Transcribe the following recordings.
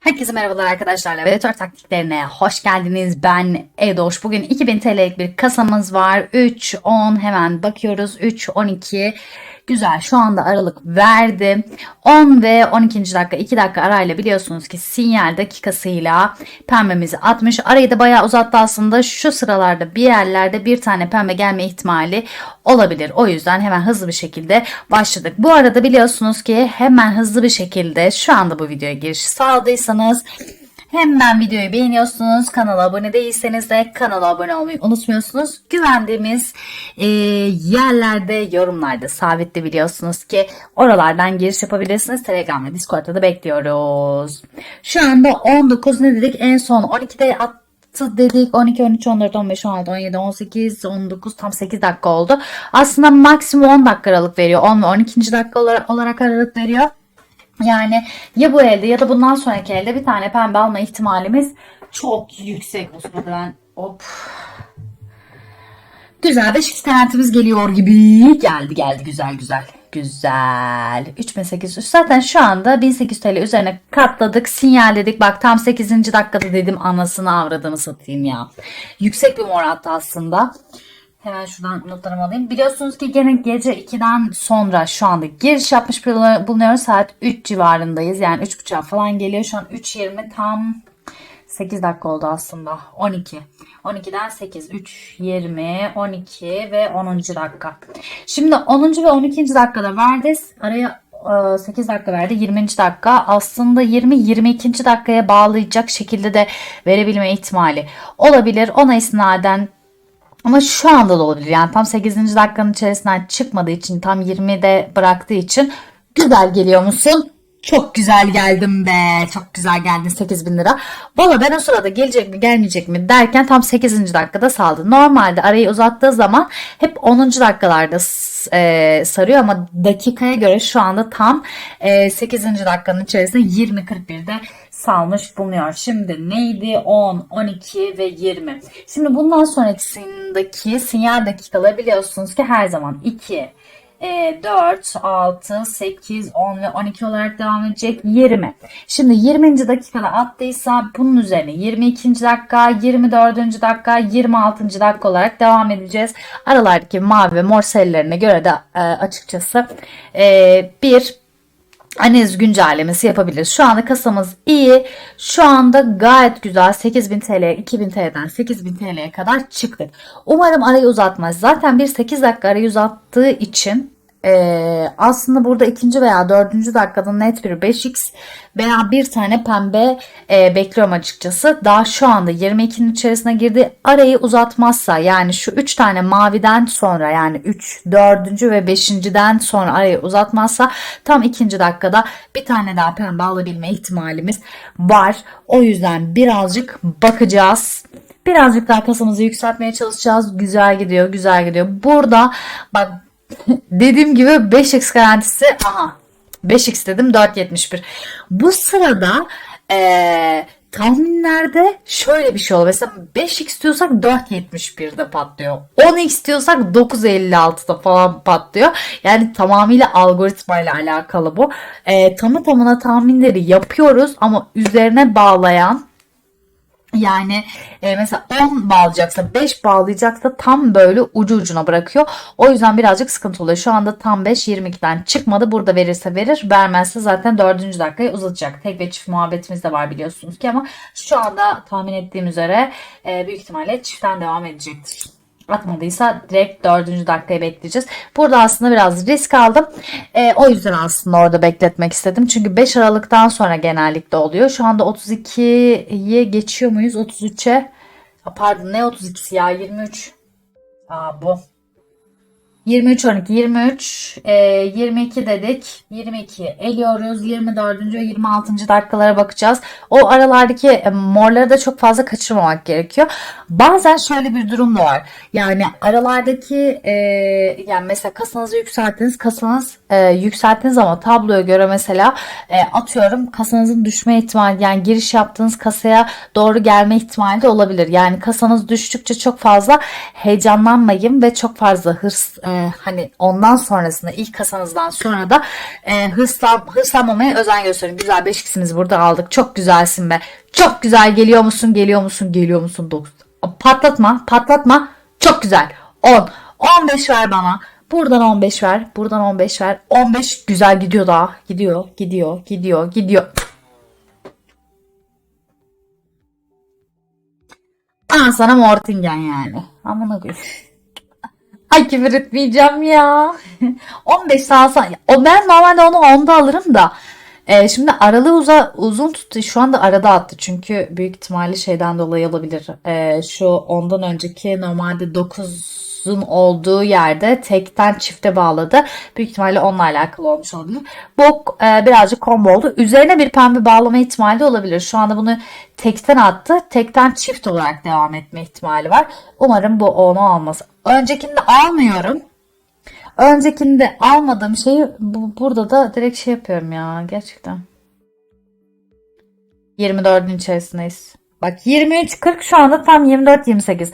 Herkese merhabalar arkadaşlar. Laboratuvar taktiklerine hoş geldiniz. Ben Edoş. Bugün 2000 TL'lik bir kasamız var. 3, 10 hemen bakıyoruz. 3, 12. Güzel şu anda aralık verdi. 10 ve 12. dakika 2 dakika arayla biliyorsunuz ki sinyal dakikasıyla pembemizi atmış. Arayı da bayağı uzattı aslında. Şu sıralarda bir yerlerde bir tane pembe gelme ihtimali olabilir. O yüzden hemen hızlı bir şekilde başladık. Bu arada biliyorsunuz ki hemen hızlı bir şekilde şu anda bu videoya giriş sağladıysanız Hemen videoyu beğeniyorsunuz. Kanala abone değilseniz de kanala abone olmayı unutmuyorsunuz. Güvendiğimiz e, yerlerde, yorumlarda sabitli biliyorsunuz ki oralardan giriş yapabilirsiniz. Telegram ve Discord'da da bekliyoruz. Şu anda 19 ne dedik? En son 12'de attı dedik 12, 13, 14, 15, 16, 17, 18, 19 tam 8 dakika oldu. Aslında maksimum 10 dakika aralık veriyor. 10 ve 12. dakika olarak aralık veriyor. Yani ya bu elde ya da bundan sonraki elde bir tane pembe alma ihtimalimiz çok yüksek. O sırada ben hop. Güzel 5 garantimiz geliyor gibi. Geldi geldi güzel güzel. Güzel. 3800. Zaten şu anda 1800 TL üzerine katladık. Sinyal dedik. Bak tam 8. dakikada dedim anasını avradını satayım ya. Yüksek bir mor attı aslında. Hemen şuradan notlarımı alayım. Biliyorsunuz ki gene gece 2'den sonra şu anda giriş yapmış bulunuyoruz. Saat 3 civarındayız. Yani 3.30 falan geliyor. Şu an 3.20 tam 8 dakika oldu aslında. 12. 12'den 8, 3, 20, 12 ve 10. dakika. Şimdi 10. ve 12. dakikada verdi. Araya 8 dakika verdi. 20. dakika aslında 20-22. dakikaya bağlayacak şekilde de verebilme ihtimali olabilir. Ona isnaden ama şu anda da olabilir. Yani tam 8. dakikanın içerisinden çıkmadığı için tam 20'de bıraktığı için güzel geliyor musun? Çok güzel geldim be. Çok güzel geldin 8000 lira. Valla ben o sırada gelecek mi gelmeyecek mi derken tam 8. dakikada saldı. Normalde arayı uzattığı zaman hep 10. dakikalarda e, sarıyor ama dakikaya göre şu anda tam e, 8. dakikanın içerisinde 20.41'de salmış bulunuyor. Şimdi neydi? 10, 12 ve 20. Şimdi bundan sonrakisindeki sinyal dakikaları biliyorsunuz ki her zaman 2, 4, 6, 8, 10 ve 12 olarak devam edecek 20. Şimdi 20. dakikada attıysa bunun üzerine 22. dakika, 24. dakika, 26. dakika olarak devam edeceğiz. Aralardaki mavi ve mor sayılarına göre de e, açıkçası e, bir analiz güncellemesi yapabiliriz. Şu anda kasamız iyi. Şu anda gayet güzel 8000 TL, 2000 TL'den 8000 TL'ye kadar çıktık. Umarım arayı uzatmaz. Zaten bir 8 dakika arayı uzattığı için ee, aslında burada ikinci veya dördüncü dakikada net bir 5x veya bir tane pembe e, bekliyorum açıkçası. Daha şu anda 22'nin içerisine girdi. Arayı uzatmazsa yani şu 3 tane maviden sonra yani 3, 4. ve 5.den sonra arayı uzatmazsa tam ikinci dakikada bir tane daha pembe alabilme ihtimalimiz var. O yüzden birazcık bakacağız. Birazcık daha kasamızı yükseltmeye çalışacağız. Güzel gidiyor, güzel gidiyor. Burada bak Dediğim gibi 5x garantisi aha 5x dedim 4.71. Bu sırada ee, tahminlerde şöyle bir şey oluyor. Mesela 5x diyorsak 4.71'de patlıyor. 10x diyorsak 9.56'da falan patlıyor. Yani tamamıyla algoritma ile alakalı bu. E, tamı tamına tahminleri yapıyoruz ama üzerine bağlayan yani e, mesela 10 bağlayacaksa 5 bağlayacaksa tam böyle ucu ucuna bırakıyor. O yüzden birazcık sıkıntı oluyor. Şu anda tam 5 22'den çıkmadı. Burada verirse verir. Vermezse zaten 4. dakikayı uzatacak. Tek ve çift muhabbetimiz de var biliyorsunuz ki ama şu anda tahmin ettiğim üzere e, büyük ihtimalle çiftten devam edecektir atmadıysa direkt dördüncü dakikayı bekleyeceğiz. Burada aslında biraz risk aldım. E, o yüzden aslında orada bekletmek istedim. Çünkü 5 Aralık'tan sonra genellikle oluyor. Şu anda 32'ye geçiyor muyuz? 33'e. Pardon ne 32'si ya 23. Aa bu. 23 12 23 e, 22 dedik 22 eliyoruz 24. ve 26. dakikalara bakacağız o aralardaki e, morları da çok fazla kaçırmamak gerekiyor bazen şöyle bir durum da var yani aralardaki e, yani mesela kasanızı yükselttiniz kasanız e, yükselttiniz ama tabloya göre mesela e, atıyorum kasanızın düşme ihtimali yani giriş yaptığınız kasaya doğru gelme ihtimali de olabilir yani kasanız düştükçe çok fazla heyecanlanmayın ve çok fazla hırs e, hani ondan sonrasında ilk kasanızdan sonra da e, hırslan, hırslanmamaya özen gösterin. Güzel 5x'imizi burada aldık. Çok güzelsin be. Çok güzel geliyor musun? Geliyor musun? Geliyor musun? 9. Patlatma. Patlatma. Çok güzel. 10. 15 ver bana. Buradan 15 ver. Buradan 15 ver. 15 güzel gidiyor daha. Gidiyor. Gidiyor. Gidiyor. Gidiyor. Aa sana Mortingen yani. Amına koyayım. Ay küfür etmeyeceğim ya. 15 sağsan. O ben normalde onu 10'da alırım da. e, şimdi aralığı uza, uzun tuttu. Şu anda arada attı. Çünkü büyük ihtimalle şeyden dolayı olabilir. E, şu ondan önceki normalde 9'un olduğu yerde tekten çifte bağladı. Büyük ihtimalle onunla alakalı olmuş olabilir. Bu e, birazcık combo oldu. Üzerine bir pembe bağlama ihtimali de olabilir. Şu anda bunu tekten attı. Tekten çift olarak devam etme ihtimali var. Umarım bu onu almaz. Öncekinde almıyorum. Öncekinde almadığım şeyi bu, burada da direkt şey yapıyorum ya gerçekten. 24'ün içerisindeyiz. Bak 23.40 şu anda tam 24.28.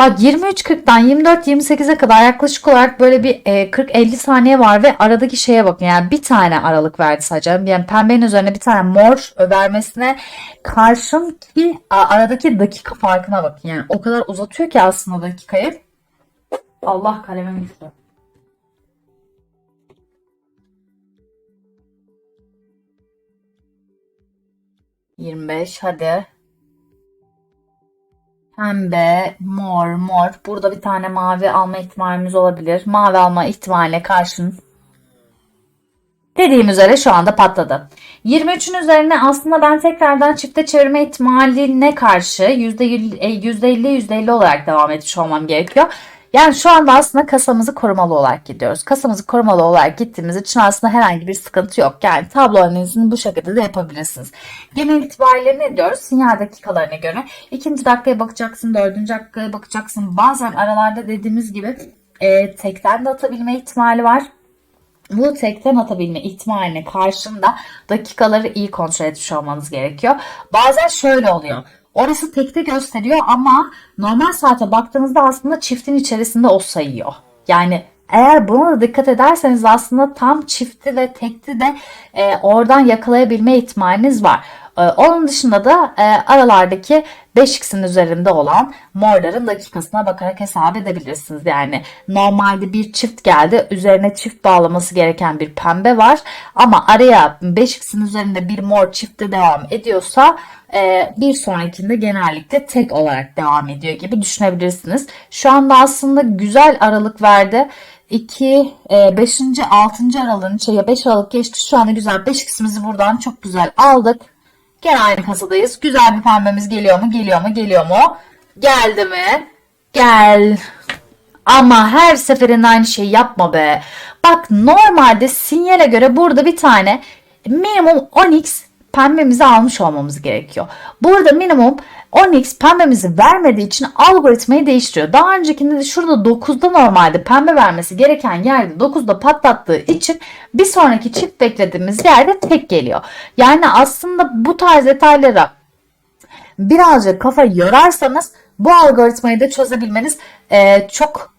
Bak 23.40'dan 24.28'e kadar yaklaşık olarak böyle bir e, 40-50 saniye var ve aradaki şeye bakın yani bir tane aralık verdi sadece. Yani pembenin üzerine bir tane mor vermesine karşın ki aradaki dakika farkına bakın. Yani o kadar uzatıyor ki aslında dakikayı. Allah kalemim düştü. Yirmi beş hadi. Pembe, mor, mor. Burada bir tane mavi alma ihtimalimiz olabilir. Mavi alma ihtimaline karşın Dediğim üzere şu anda patladı. 23'ün üzerine aslında ben tekrardan çifte çevirme ihtimaline karşı %50, %50 %50 olarak devam etmiş olmam gerekiyor. Yani şu anda aslında kasamızı korumalı olarak gidiyoruz. Kasamızı korumalı olarak gittiğimiz için aslında herhangi bir sıkıntı yok. Yani tablo analizini bu şekilde de yapabilirsiniz. Genel itibariyle ne diyoruz? Sinyal dakikalarına göre. ikinci dakikaya bakacaksın, dördüncü dakikaya bakacaksın. Bazen aralarda dediğimiz gibi e, tekten de atabilme ihtimali var bu tekten atabilme ihtimaline karşında dakikaları iyi kontrol etmiş olmanız gerekiyor. Bazen şöyle oluyor. Orası tekte gösteriyor ama normal saate baktığınızda aslında çiftin içerisinde o sayıyor. Yani eğer buna da dikkat ederseniz aslında tam çifti ve tekti de e, oradan yakalayabilme ihtimaliniz var. E, onun dışında da e, aralardaki 5x'in üzerinde olan morların dakikasına bakarak hesap edebilirsiniz. Yani normalde bir çift geldi. Üzerine çift bağlaması gereken bir pembe var. Ama araya 5x'in üzerinde bir mor çifte devam ediyorsa e, bir sonrakinde genellikle tek olarak devam ediyor gibi düşünebilirsiniz. Şu anda aslında güzel aralık verdi. 2, 5. 6. aralığın şey 5 aralık geçti. Şu anda güzel 5x'imizi buradan çok güzel aldık. Gene aynı kasadayız. Güzel bir pembemiz geliyor mu? Geliyor mu? Geliyor mu? Geldi mi? Gel. Ama her seferinde aynı şeyi yapma be. Bak normalde sinyale göre burada bir tane minimum 10x pembemizi almış olmamız gerekiyor. Burada minimum 10x pembemizi vermediği için algoritmayı değiştiriyor. Daha öncekinde de şurada 9'da normalde pembe vermesi gereken yerde 9'da patlattığı için bir sonraki çift beklediğimiz yerde tek geliyor. Yani aslında bu tarz detaylara birazcık kafa yorarsanız bu algoritmayı da çözebilmeniz e, çok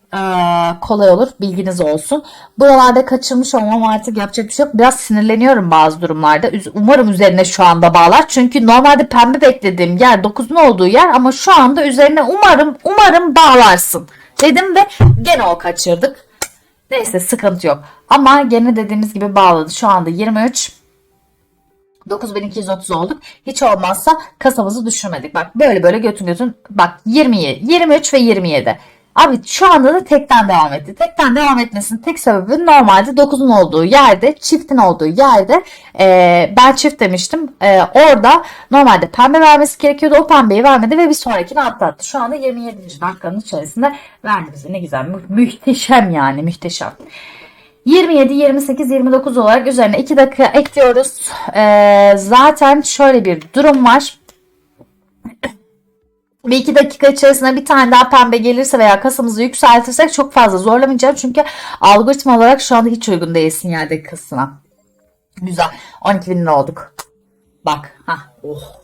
kolay olur. Bilginiz olsun. Buralarda kaçırmış olmam artık yapacak bir şey yok. Biraz sinirleniyorum bazı durumlarda. Umarım üzerine şu anda bağlar. Çünkü normalde pembe beklediğim yer 9'un olduğu yer ama şu anda üzerine umarım umarım bağlarsın dedim ve gene o kaçırdık. Neyse sıkıntı yok. Ama gene dediğimiz gibi bağladı. Şu anda 23 9230 olduk. Hiç olmazsa kasamızı düşürmedik. Bak böyle böyle götün götün. Bak 27, 23 ve 27. Abi şu anda da tekten devam etti. Tekten devam etmesinin tek sebebi normalde 9'un olduğu yerde, çiftin olduğu yerde e, ben çift demiştim. E, orada normalde pembe vermesi gerekiyordu. O pembeyi vermedi ve bir sonrakini atlattı. Şu anda 27. dakikanın içerisinde verdi bize. Ne güzel. Mü- muhteşem yani muhteşem. 27, 28, 29 olarak üzerine 2 dakika ekliyoruz. Ee, zaten şöyle bir durum var. Bir iki dakika içerisinde bir tane daha pembe gelirse veya kasamızı yükseltirsek çok fazla zorlamayacağım. Çünkü algoritma olarak şu anda hiç uygun değil sinyal dakikasına. Güzel. 12 bin olduk. Bak. ha Oh.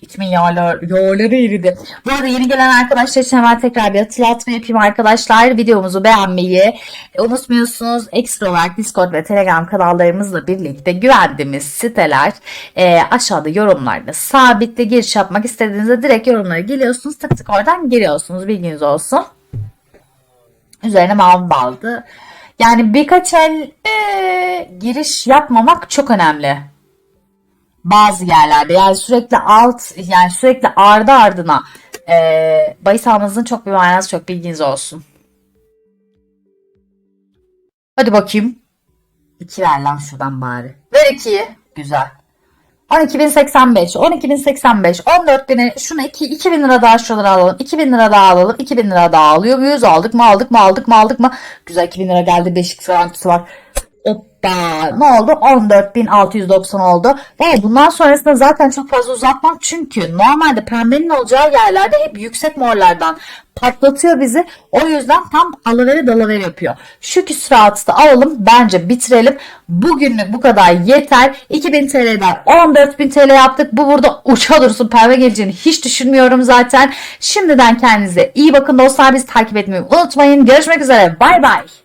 İçimin yağlar, yağları eridi. Bu arada yeni gelen arkadaşlar için hemen tekrar bir hatırlatma yapayım arkadaşlar. Videomuzu beğenmeyi unutmuyorsunuz. Ekstra olarak Discord ve Telegram kanallarımızla birlikte güvendiğimiz siteler e, aşağıda yorumlarda sabitle giriş yapmak istediğinizde direkt yorumlara geliyorsunuz. Tık tık oradan giriyorsunuz. Bilginiz olsun. Üzerine mavi baldı. Yani birkaç el e, giriş yapmamak çok önemli bazı yerlerde yani sürekli alt yani sürekli ardı ardına e, bahis almanızın çok bir manası çok bilginiz olsun. Hadi bakayım. 2 ver lan şuradan bari. Ver 2'yi. Güzel. 12.085, 12.085, 14.000'e şuna 2, 2000 lira daha şuraları alalım. 2000 lira daha alalım. 2000 lira daha alıyor muyuz? Aldık mı aldık mı aldık mı aldık mı? Güzel 2000 lira geldi. Beşik garantisi var. Hoppa. Ne oldu? 14.690 oldu. Ve bundan sonrasında zaten çok fazla uzatmam. Çünkü normalde pembenin olacağı yerlerde hep yüksek morlardan patlatıyor bizi. O yüzden tam alıveri dalaveri yapıyor. Şu küsuratı da alalım. Bence bitirelim. Bugünlük bu kadar yeter. 2000 TL'den 14.000 TL yaptık. Bu burada uça dursun pembe geleceğini hiç düşünmüyorum zaten. Şimdiden kendinize iyi bakın dostlar. Bizi takip etmeyi unutmayın. Görüşmek üzere. Bay bay.